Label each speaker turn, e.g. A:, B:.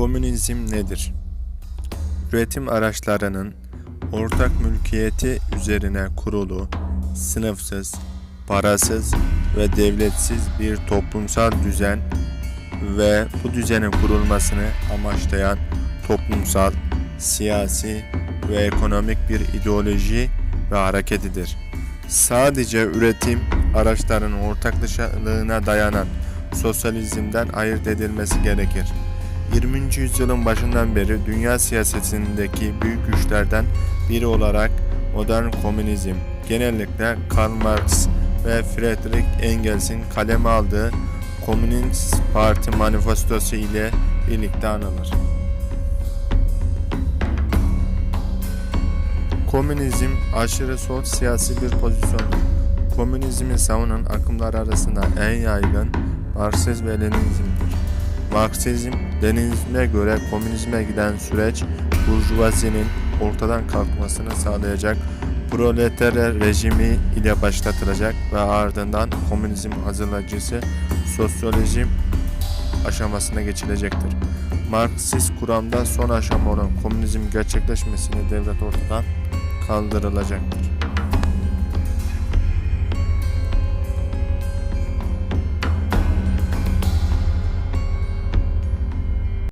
A: Komünizm nedir? Üretim araçlarının ortak mülkiyeti üzerine kurulu, sınıfsız, parasız ve devletsiz bir toplumsal düzen ve bu düzenin kurulmasını amaçlayan toplumsal, siyasi ve ekonomik bir ideoloji ve hareketidir. Sadece üretim araçlarının ortaklığına dayanan sosyalizmden ayırt edilmesi gerekir. 20. yüzyılın başından beri dünya siyasetindeki büyük güçlerden biri olarak modern komünizm genellikle Karl Marx ve Friedrich Engels'in kaleme aldığı Komünist Parti manifestosu ile birlikte anılır. Komünizm aşırı sol siyasi bir pozisyondur. Komünizmi savunan akımlar arasında en yaygın Marksizm ve Leninizmdir. Marksizm, Leninizme göre komünizme giden süreç burjuvazinin ortadan kalkmasını sağlayacak proletarya rejimi ile başlatılacak ve ardından komünizm hazırlayıcısı sosyalizm aşamasına geçilecektir. Marksist kuramda son aşama olan komünizm gerçekleşmesine devlet ortadan kaldırılacaktır.